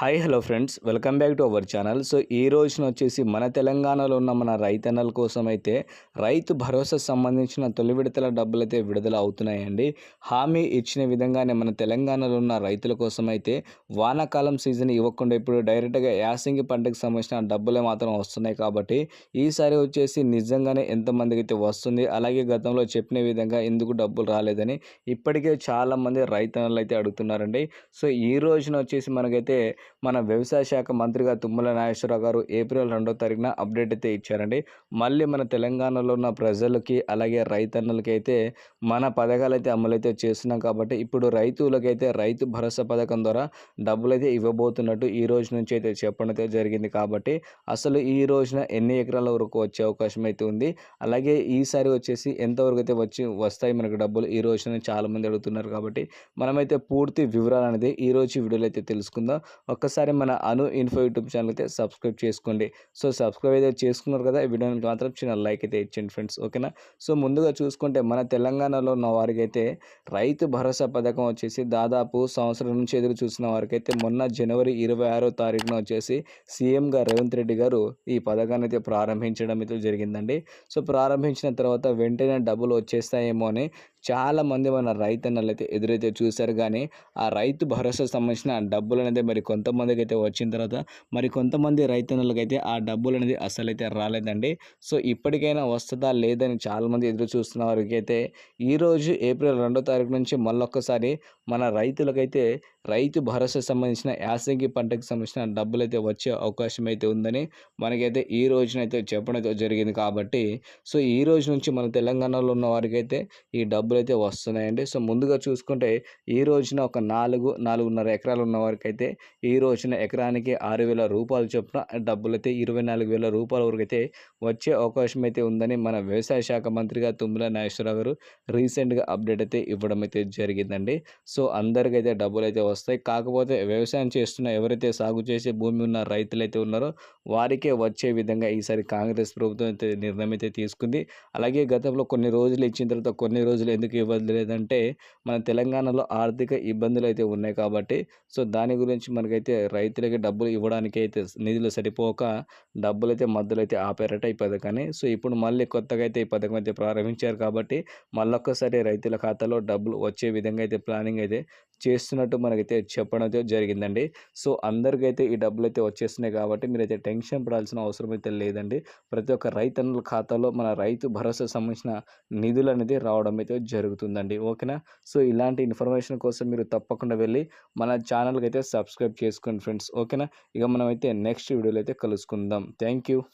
Hi hello friends. Welcome back to our channel. So ఈ రోజున వచ్చేసి మన తెలంగాణలో ఉన్న మన రైతన్నల కోసం అయితే రైతు భరోసా సంబంధించిన తొలి విడతల డబ్బులు అయితే విడుదల అవుతున్నాయండి. హామీ ఇచ్చిన విధంగానే మన తెలంగాణలో ఉన్న రైతుల కోసం అయితే వానాకాలం సీజన్ ఇవ్వకుండా ఇప్పుడు డైరెక్ట్గా యాసింగి పంటకు సంబంధించిన డబ్బులే మాత్రం వస్తున్నాయి కాబట్టి ఈసారి వచ్చేసి నిజంగానే ఎంతమందికి అయితే వస్తుంది అలాగే గతంలో చెప్పిన విధంగా ఎందుకు డబ్బులు రాలేదని ఇప్పటికే చాలామంది రైతన్నలు అయితే అడుగుతున్నారండి. సో ఈ రోజున వచ్చేసి మనకైతే మన వ్యవసాయ శాఖ మంత్రిగా తుమ్మల నాగేశ్వరరావు గారు ఏప్రిల్ రెండో తారీఖున అప్డేట్ అయితే ఇచ్చారండి. మళ్ళీ మన తెలంగాణలో ఉన్న ప్రజలకి అలాగే రైతన్నులకి అయితే మన పథకాలు అయితే అమలైతే చేస్తున్నాం కాబట్టి ఇప్పుడు రైతులకైతే రైతు భరోసా పథకం ద్వారా డబ్బులు అయితే ఇవ్వబోతున్నట్టు ఈ రోజు నుంచి అయితే చెప్పడం అయితే జరిగింది కాబట్టి అసలు ఈ రోజున ఎన్ని ఎకరాల వరకు వచ్చే అవకాశం అయితే ఉంది? అలాగే ఈసారి వచ్చేసి ఎంతవరకు అయితే వచ్చి వస్తాయి మనకు డబ్బులు? ఈ రోజున చాలామంది అడుగుతున్నారు కాబట్టి మనమైతే పూర్తి వివరాలు అనేది ఈ రోజు వీడియోలో అయితే తెలుసుకుందాం. ఒక్కసారి మన అను ఇన్ఫో యూట్యూబ్ ఛానల్ అయితే సబ్స్క్రైబ్ చేసుకోండి. సో సబ్స్క్రైబ్ అయితే చేసుకున్నారు కదా ఈ వీడియోకి మాత్రం చిన్న లైక్ అయితే ఇచ్చండి ఫ్రెండ్స్ ఓకేనా? సో ముందుగా చూసుకుంటే మన తెలంగాణలో ఉన్న వారికి అయితే రైతు భరోసా పథకం వచ్చేసి దాదాపు సంవత్సరం నుంచి ఎదురు చూసిన వారికి అయితే మొన్న జనవరి ఇరవై ఆరో తారీఖున వచ్చేసి సీఎంగా రేవంత్ రెడ్డి గారు ఈ పథకాన్ని అయితే ప్రారంభించడం అయితే జరిగిందండి. సో ప్రారంభించిన తర్వాత వెంటనే డబ్బులు వచ్చేస్తాయేమో అని చాలామంది మన రైతన్నలు అయితే ఎదురైతే చూశారు కానీ ఆ రైతు భరోసా సంబంధించిన డబ్బులు అనేది మరి కొంతమందికి అయితే వచ్చిన తర్వాత మరి కొంతమంది రైతన్నలకి అయితే ఆ డబ్బులు అనేది అసలు అయితే రాలేదండి. సో ఇప్పటికైనా వస్తుందా లేదని చాలామంది ఎదురు చూస్తున్న వారికి అయితే ఈరోజు ఏప్రిల్ రెండో తారీఖు నుంచి మళ్ళొక్కసారి మన రైతులకైతే రైతు భరోసా సంబంధించిన యాసంగి పంటకు సంబంధించిన డబ్బులు అయితే వచ్చే అవకాశం అయితే ఉందని మనకైతే ఈ రోజునైతే చెప్పడం జరిగింది కాబట్టి సో ఈ రోజు నుంచి మన తెలంగాణలో ఉన్న వారికి అయితే ఈ డబ్బులు అయితే వస్తున్నాయండి. సో ముందుగా చూసుకుంటే ఈ రోజున ఒక నాలుగు నాలుగున్నర ఎకరాలు ఉన్న వారికి అయితే ఈ రోజున ఎకరానికి ఆరు వేల రూపాయలు చొప్పున డబ్బులు అయితే ఇరవై నాలుగు వేల రూపాయల వరకు అయితే వచ్చే అవకాశం అయితే ఉందని మన వ్యవసాయ శాఖ మంత్రిగా తుమ్మల నాగేశ్వరరావు గారు రీసెంట్గా అప్డేట్ అయితే ఇవ్వడం అయితే జరిగిందండి. సో సో అందరికైతే డబ్బులు అయితే వస్తాయి. కాకపోతే వ్యవసాయం చేస్తున్న ఎవరైతే సాగు చేసే భూమి ఉన్న రైతులు అయితే ఉన్నారో వారికే వచ్చే విధంగా ఈసారి కాంగ్రెస్ ప్రభుత్వం అయితే నిర్ణయం అయితే తీసుకుంది. అలాగే గతంలో కొన్ని రోజులు ఇచ్చిన తర్వాత కొన్ని రోజులు ఎందుకు ఇవ్వలేదంటే మన తెలంగాణలో ఆర్థిక ఇబ్బందులు అయితే ఉన్నాయి కాబట్టి. సో దాని గురించి మనకైతే రైతులకి డబ్బులు ఇవ్వడానికి అయితే నిధులు సరిపోక డబ్బులు అయితే మధ్యలో అయితే ఆపారట ఈ పథకాన్ని. సో ఇప్పుడు మళ్ళీ కొత్తగా అయితే ఈ పథకం అయితే ప్రారంభించారు కాబట్టి మళ్ళొక్కసారి రైతుల ఖాతాలో డబ్బులు వచ్చే విధంగా అయితే ప్లానింగ్ అయితే చేస్తున్నట్టు మనకైతే చెప్పడం అయితే జరిగిందండి. సో అందరికైతే ఈ డబ్బులు అయితే వచ్చేస్తున్నాయి కాబట్టి మీరైతే టెన్షన్ పడాల్సిన అవసరం అయితే లేదండి. ప్రతి ఒక్క రైతన్నుల ఖాతాలో మన రైతు భరోసా సంబంధించిన నిధులు అనేది రావడం అయితే జరుగుతుందండి. ఓకేనా? సో ఇలాంటి ఇన్ఫర్మేషన్ కోసం మీరు తప్పకుండా వెళ్ళి మన ఛానల్కి అయితే సబ్స్క్రైబ్ చేసుకోండి ఫ్రెండ్స్. ఓకేనా? ఇక మనమైతే నెక్స్ట్ వీడియోలో అయితే కలుసుకుందాం. Thank you.